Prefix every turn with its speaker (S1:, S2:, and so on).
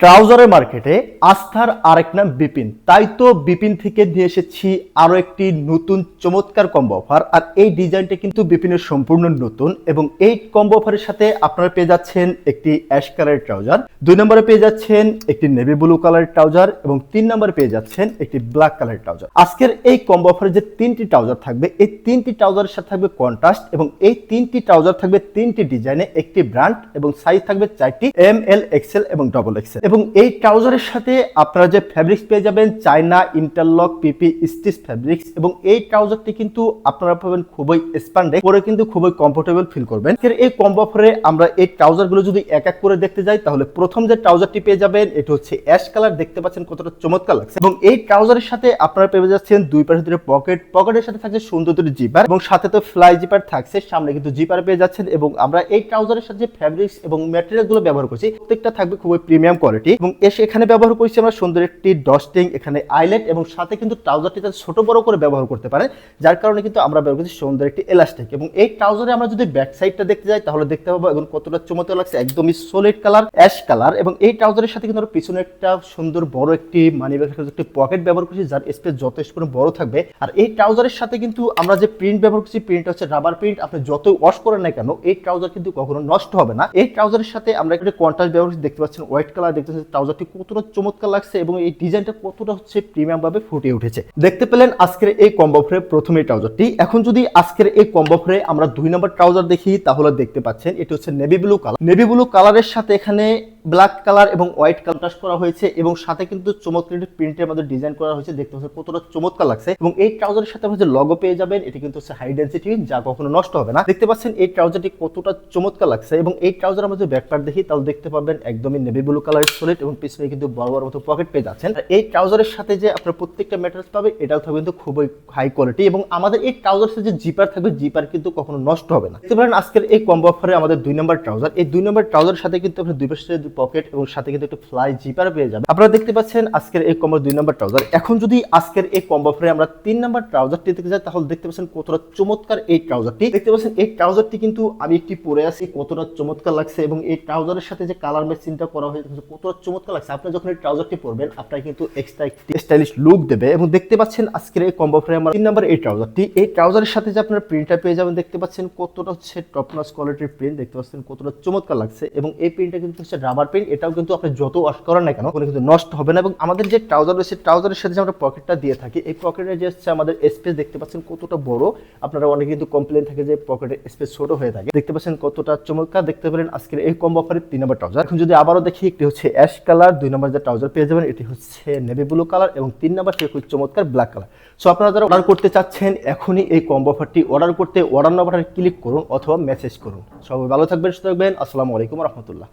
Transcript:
S1: ট্রাউজারের মার্কেটে আস্থার আরেক নাম বিপিন। তাই তো বিপিন থেকে নিয়ে এসেছি আরও একটি নতুন চমৎকার কম্বো অফার আর এই ডিজাইনটা কিন্তু বিপিনের সম্পূর্ণ নতুন এবং এই কম্বো অফারের সাথে আপনারা পেয়ে যাচ্ছেন একটি অ্যাশ কালারের ট্রাউজার দুই নম্বরে পেয়ে যাচ্ছেন একটি নেভি ব্লু কালারের ট্রাউজার এবং তিন নম্বরে পেয়ে যাচ্ছেন একটি ব্ল্যাক কালারের ট্রাউজার আজকের এই কম্বো অফারে যে তিনটি ট্রাউজার থাকবে, এই তিনটি ট্রাউজারের সাথে থাকবে কন্ট্রাস্ট এবং এই তিনটি ট্রাউজার থাকবে তিনটি ডিজাইনে একটি ব্র্যান্ড এবং সাইজ থাকবে চারটি এম এল এক্সেল এবং ডবল এক্সেল এবং এই ট্রাউজারের সাথে আপনারা যে ফ্যাব্রিক্স পেয়ে যাবেন China interlock PP stitch fabrics এবং এই ট্রাউজারটি কিন্তু আপনারা পাবেন খুবই স্প্যান্ডে পরে কিন্তু খুবই কমফোর্টেবল ফিল করবেন। এই কম্বো অফারে আমরা এই ট্রাউজারগুলো যদি এক এক করে দেখতে যাই, তাহলে প্রথম যে ট্রাউজারটি পেয়ে যাবেন, এটা হচ্ছে অ্যাশ কালার দেখতে পাচ্ছেন কতটা চমৎকার লাগছে। এবং এই ট্রাউজারের সাথে আপনারা পেয়ে যাচ্ছেন দুই পাশে দুটো পকেট পকেটের সাথে থাকছে সুন্দর দুটো জিপার এবং সাথে তো ফ্লাই জিপার থাকছে, সামনে কিন্তু জিপার পেয়ে যাচ্ছেন, এবং আমরা এই ট্রাউজারের সাথে ফ্যাব্রিক্স এবং ম্যাটেরিয়ালগুলো ব্যবহার করছি, প্রত্যেকটা থাকবে খুবই প্রিমিয়াম কোয়ালিটি এবং এখানে ব্যবহার করছি আমরা সুন্দর একটি ডস্টিং এখানে আইলেট এবং সাথে কিন্তু ট্রাউজারটিতে ছোট বড় করে ব্যবহার করতে পারেন, যার কারণে কিন্তু আমরা ব্যবহার করছি সুন্দর একটি এলাস্টিক এবং এই ট্রাউজারে আমরা যদি ব্যাক সাইডটা দেখতে যাই, তাহলে দেখতে পাবো এখন কতটা চমৎকার লাগছে, একদমই সলিড কালার অ্যাশ কালার এবং এই ট্রাউজারের সাথে কিন্তু আমরা পিছনে একটা সুন্দর বড় একটি মানি ব্যাগের একটি পকেট ব্যবহার করছি, যার স্পেস যথেষ্ট করে বড় থাকবে। আর এই ট্রাউজারের সাথে কিন্তু আমরা যে প্রিন্ট ব্যবহার করছি প্রিন্ট হচ্ছে রাবার প্রিন্ট আপনি যতই ওয়াশ করেন না কেন, এই ট্রাউজার কিন্তু কখনো নষ্ট হবে না। এই ট্রাউজারের সাথে আমরা একটা কন্ট্রাস্ট ব্যবহার করছি, দেখতে পাচ্ছেন হোয়াইট কালার দেখতে পাচ্ছেন ট্রাউজারটি কতটা চমৎকার লাগছে এবং এই ডিজাইনটা কতটা হচ্ছে প্রিমিয়াম ভাবে ফুটে উঠেছে। দেখতে পেলেন আজকের এই কম্বো ফ্রে প্রথম ট্রাউজারটি এখন যদি আজকের এই কম্বো ফ্রে আমরা দুই নম্বর ট্রাউজার দেখি, তাহলে দেখতে পাচ্ছেন এটি হচ্ছে navy blue colour navy blue কালারের সাথে এখানে ব্ল্যাক কালার এবং হোয়াইট কন্ট্রাস্ট করা হয়েছে এবং সাথে কিন্তু চমৎকার প্রিন্টের মধ্যে ডিজাইন করা হয়েছে। দেখতে পাচ্ছেন কতটা চমৎকার লাগছে। এবং এই ট্রাউজারের সাথে যে লগো পেয়ে যাবেন, এটি কিন্তু হচ্ছে হাই ডেন্সিটি যা কখনো নষ্ট হবে না। দেখতে পাচ্ছেন এই ট্রাউজারটি কতটা চমৎকার লাগছে এবং এই ট্রাউজার আমরা যদি দেখি, তাহলে দেখতে পাবেন একদমই নেভি ব্লু কালারের সলিড এবং পিছনে কিন্তু বড় বড় মতো পকেট পেয়ে যাচ্ছেন। এই ট্রাউজারের সাথে যে আপনার প্রত্যেকটা ম্যাটেরিয়ালস পাবে এটাও থাকবে কিন্তু খুবই হাই কোয়ালিটি এবং আমাদের এই ট্রাউজারের যে জিপার থাকবে জিপার কিন্তু কখনো নষ্ট হবে না। দেখতে পারেন আজকের এই কম্বো অফারে আমাদের দুই নম্বর ট্রাউজার। এই দুই নম্বর ট্রাউজারের সাথে কিন্তু আপনি দুই পাশে পকেট এবং সাথে কিন্তু একটু ফ্লাই জিপার পেয়ে যাবেন। আপনারা দেখতে পাচ্ছেন আজকের এই কম্বো দুই নম্বর ট্রাউজার এখন যদি আজকের এই কম্বো অফারে আমরা তিন নম্বর ট্রাউজারটি দেখতে যাই তাহলে দেখতে পাচ্ছেন কতটা চমৎকার এই ট্রাউজারটি দেখতে পাচ্ছেন এই ট্রাউজারটি কিন্তু আমি একটি পরে আছি, কতটা চমৎকার লাগছে এবং এই ট্রাউজারের সাথে যে কালার ম্যাচিংটা করা হয়েছে কতটা চমৎকার লাগছে। আপনি যখন এই ট্রাউজারটি পরবেন, আপনার কিন্তু এক্সট্রা একটি স্টাইলিশ লুক দেবে এবং দেখতে পাচ্ছেন আজকের এই কম্বো অফারে আমরা তিন নম্বর এই ট্রাউজারটি এই ট্রাউজারের সাথে যে আপনার প্রিন্টটা পেয়ে যাবেন, দেখতে পাচ্ছেন কতটা হচ্ছে টপ নচ কোয়ালিটির প্রিন্ট দেখতে পাচ্ছেন কতটা চমৎকার লাগছে এবং এই প্রিন্টটা কিন্তু হচ্ছে রাবার প্রিন্ট এটাও কিন্তু আপনি যত ওয়াশ করেন না কেন, কোনো কিন্তু নষ্ট হবে না। এবং আমাদের যে ট্রাউজার রয়েছে ট্রাউজারের সাথে যে আমরা পকেটটা দিয়ে থাকি, এই পকেটে যে হচ্ছে আমাদের স্পেস দেখতে পাচ্ছেন কতটা বড়। আপনারা অনেকে কিন্তু কমপ্লেন থাকে যে পকেটের স্পেস ছোট হয়ে থাকে। দেখতে পাচ্ছেন কতটা চমৎকার, দেখতে পারেন আজকের এই কম্বো অফারের তিন নম্বর ট্রাউজার এখন যদি আবারও দেখি, একটি হচ্ছে অ্যাশ কালার দুই নম্বর যে ট্রাউজার পেয়ে যাবেন, এটি হচ্ছে নেভি ব্লু কালার এবং তিন নম্বর সে খুব চমৎকার ব্ল্যাক কালার সো আপনারা যারা অর্ডার করতে চাচ্ছেন, এখনই এই কম্বো অফারটি অর্ডার করতে অর্ডার নাম্বারে ক্লিক করুন অথবা মেসেজ করুন। সবাই ভালো থাকবেন, সুস্থ থাকবেন। আসসালামু আলাইকুম রহমতুল্লাহ।